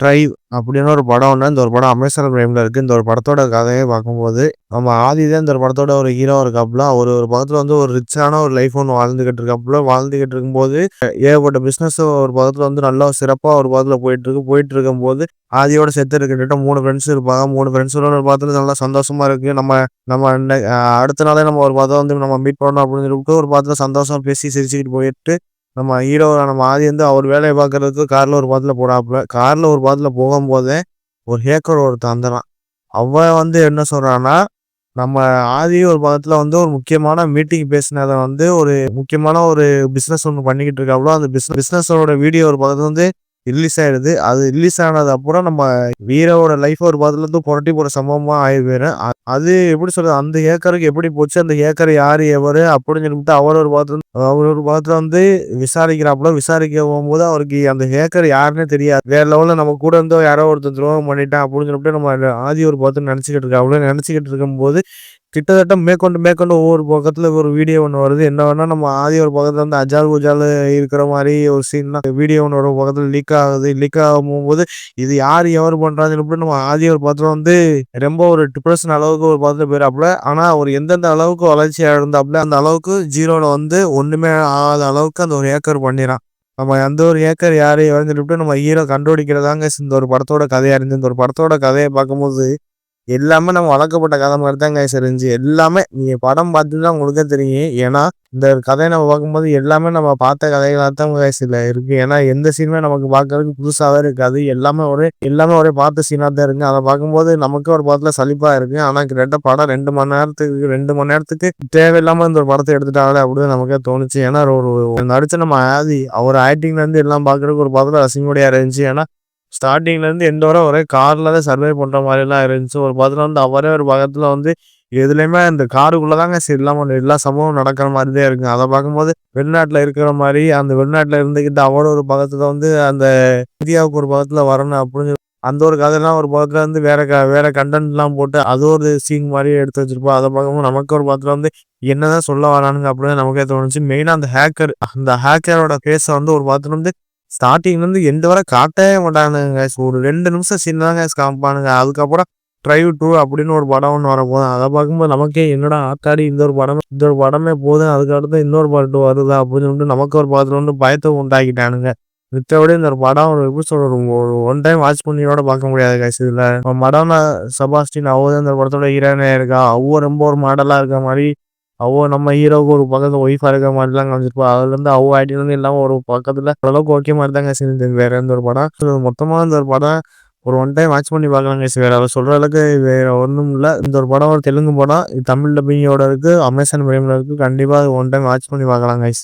Drive அப்படின்னு ஒரு படம் ஒன்று இந்த ஒரு படம் அமேசான் பிரைமில் இருக்குது இந்த ஒரு படத்தோட கதையை பார்க்கும்போது நம்ம ஆதி தான் இந்த ஒரு படத்தோட ஒரு ஹீரோ இருக்காப்புல. அவர் ஒரு பக்கத்தில் வந்து ஒரு ரிச்சான ஒரு லைஃப் ஒன்று வாழ்ந்துகிட்டு இருக்காப்புல. வாழ்ந்துகிட்டு இருக்கும்போது ஏகப்பட்ட பிஸ்னஸ் ஒரு பக்கத்தில் வந்து நல்லா சிறப்பாக ஒரு பக்கத்தில் போயிட்டுருக்கு. போயிட்டு இருக்கும்போது ஆதியோட செத்து இருக்கிட்ட மூணு ஃப்ரெண்ட்ஸ் இருப்பாங்க. மூணு ஃப்ரெண்ட்ஸோட ஒரு பக்கத்தில் நல்லா சந்தோஷமாக இருக்குது நம்ம நம்ம அடுத்த நாளே நம்ம ஒரு பதம் வந்து நம்ம மீட் பண்ணணும் அப்படின்னு சொல்லிட்டு ஒரு பக்கத்தில் சந்தோஷம் பேசி சிரிச்சுக்கிட்டு போயிட்டு நம்ம ஹீரோ நம்ம ஆதி வந்து அவர் வேலையை பார்க்கறதுக்கு காரில் ஒரு பாத்தில் போடாப்புல. காரில் ஒரு பாத்தில் போகும்போதே ஒரு ஹேக்கர் ஒரு தந்தனான் அவன் வந்து என்ன சொல்கிறான்னா நம்ம ஆதி ஒரு பதத்தில் வந்து ஒரு முக்கியமான மீட்டிங் பேசினதை வந்து ஒரு முக்கியமான ஒரு பிஸ்னஸ் ஒன்று பண்ணிக்கிட்டு இருக்காப்புல அந்த பிஸ்னஸ் பிஸ்னஸோட வீடியோ ஒரு பதத்தில் வந்து ரிலீஸ் ஆயிடுது. அது ரிலீஸ் ஆனது அப்புறம் நம்ம வீரோட லைஃப் ஒரு பதத்துல இருந்து புரட்டி போகிற சம்பவமாக ஆகி போயிடும் அது எப்படி சொல்றது? அந்த ஏக்கருக்கு எப்படி போச்சு? அந்த ஏக்கர் யார் எவர்? அப்படின்னு சொல்லிட்டு அவர் ஒரு பாத்திரம் அவர் ஒரு வந்து விசாரிக்கிறாப்புல விசாரிக்க போகும்போது அவருக்கு அந்த ஹேக்கர் யாருன்னே தெரியாது. வேற லெவல்ல நம்ம கூட இருந்தோ யாரோ ஒருத்தர் துரோகம் பண்ணிட்டான் அப்படின்னு சொல்லிட்டு நம்ம ஆதி ஒரு பார்த்து நினைச்சுக்கிட்டு இருக்காப்புல. நினைச்சுக்கிட்டு இருக்கும்போது கிட்டத்தட்ட மேற்கொண்டு மேற்கொண்டு ஒவ்வொரு பக்கத்துல ஒரு வீடியோ ஒன்று வருது. என்ன வேணா நம்ம ஆதி ஒரு பக்கத்துல வந்து அஜால் குஜால் இருக்கிற மாதிரி ஒரு சீன்லாம் வீடியோ ஒன்று ஒரு பக்கத்துல லீக் ஆகுது. லீக் ஆகும் போகும்போது இது யார் எவர் பண்றாங்கன்னு நம்ம ஆதி ஒரு பக்கத்தில் வந்து ரொம்ப ஒரு டிப்ரெஷன் அளவுக்கு ஒரு பக்கத்துல போயிடாப்புல ஆனா அவர் எந்தெந்த அளவுக்கு வளர்ச்சியா இருந்தாப்புல அந்த அளவுக்கு ஜீரோல வந்து ஒன்றுமே ஆகாத அளவுக்கு அந்த ஒரு ஏக்கர் பண்ணிடான் நம்ம அந்த ஒரு ஏக்கர் யாரையும் எவர்னு நம்ம ஹீரோ கண்டுபிடிக்கிறதாங்க இந்த ஒரு படத்தோட கதையாக இருந்து இந்த ஒரு படத்தோட கதையை பார்க்கும்போது எல்லாமே நம்ம வளர்க்கப்பட்ட கதை மாதிரி தான் கைஸ் இருந்துச்சு. எல்லாமே நீங்கள் படம் பார்த்து தான் உங்களுக்கே தெரியும். ஏன்னா இந்த கதையை நம்ம பார்க்கும்போது எல்லாமே நம்ம பார்த்த கதைகளாக தான் கைஸ் இல்லை இருக்கு. ஏன்னா எந்த சீனுமே நமக்கு பார்க்கறதுக்கு புதுசாகவே இருக்காது. எல்லாமே ஒரே எல்லாமே ஒரே பார்த்த சீனாக தான் இருக்கு. அதை பார்க்கும்போது நமக்கு ஒரு படத்தில் சலிப்பாக இருக்கு. ஆனால் கிட்ட படம் ரெண்டு மணி நேரத்துக்கு ரெண்டு மணி நேரத்துக்கு தேவையில்லாமல் இந்த ஒரு படத்தை எடுத்துட்டாங்களே அப்படின்னு நமக்கே தோணுச்சு. ஏன்னா ஒரு நடிச்ச நம்ம ஆதி அவர் ஆக்டிங்லேருந்து எல்லாம் பார்க்கறதுக்கு ஒரு படத்தில் ரசிங்கோடையா இருந்துச்சு. ஏன்னா ஸ்டார்டிங்லேருந்து எந்த வரை ஒரே காரில் தான் சர்வே பண்ணுற மாதிரிலாம் இருந்துச்சு. ஒரு பக்கத்தில் வந்து அவரே ஒரு பக்கத்தில் வந்து எதுலேயுமே அந்த காருக்குள்ளே தாங்க சரி இல்லாமல் எல்லா சம்பவம் நடக்கிற மாதிரி தான் இருக்குது அதை பார்க்கும்போது வெளிநாட்டில் இருக்கிற மாதிரி அந்த வெளிநாட்டில் இருந்துக்கிட்டு அவரோட ஒரு பக்கத்தில் வந்து அந்த இந்தியாவுக்கு ஒரு பக்கத்தில் வரணும் அப்படின்னு அந்த ஒரு கதையெல்லாம் ஒரு பக்கத்தில் வந்து வேற க வேற கண்டென்ட்லாம் போட்டு அது ஒரு சீன் மாதிரி எடுத்து வச்சிருப்போம். அதை பார்க்கும்போது நமக்கு ஒரு பக்கத்தில் வந்து என்னதான் சொல்ல வரானுங்க அப்படின்னு நமக்கே தோணுச்சு. மெயினாக அந்த ஹேக்கர் அந்த ஹேக்கரோட ஃபேஸை வந்து ஒரு பக்கத்தில் வந்து ஸ்டார்டிங்லேருந்து எந்த வரை காட்டவே மாட்டானுங்க ஒரு ரெண்டு நிமிஷம் சின்னதாங்க காமிப்பானுங்க. அதுக்கப்புறம் ட்ரைவ் டூ அப்படின்னு ஒரு படம் ஒன்று வரப்போகுது. அதை பார்க்கும்போது நமக்கே என்னடா ஆத்தாடி இந்த ஒரு படம் இந்த ஒரு படமே போதும். அதுக்கடுத்து இன்னொரு பாட்டு வருதா அப்படின்னு சொல்லிட்டு நமக்கு ஒரு பாத்திரம் வந்து பயத்தை உண்டாக்கிட்டானுங்க. மித்தபடி இந்த ஒரு படம் ஒரு எப்படி சொல்ற ஒரு ஒன் டைம் வாட்ச் பண்ணியோட பார்க்க முடியாது கைஸ் இதில். மடோனா சபாஸ்டின் அவ இந்த படத்தோட ஹீரோயினா இருக்கா? அவ்வளோ ரொம்ப ஒரு மாடலாக இருக்க மாதிரி அவ நம்ம ஹீரோவுக்கு ஒரு பக்கத்தில் ஒய்ஃபாக இருக்க மாதிரிலாம் காமிச்சிருப்பா அதுலேருந்து அவ்வளோ அவ இல்லாமல் ஒரு பக்கத்தில் ஓரளவுக்கு ஓகே மாதிரி தாங்க செஞ்சு வேற எந்த ஒரு படம்? மொத்தமாக இந்த ஒரு படம் ஒரு ஒன் டைம் வாட்ச் பண்ணி பார்க்கலாம் பார்க்கலாங்க வேற அவர் சொல்கிற அளவுக்கு வேற ஒன்றும் இல்லை. இந்த ஒரு படம் ஒரு தெலுங்கு படம். தமிழ் டப்பிங்கோட இருக்குது அமேசான் பிரைமில் இருக்கு. கண்டிப்பாக ஒன் டைம் வாட்ச் பண்ணி பார்க்கலாம் கைஸ்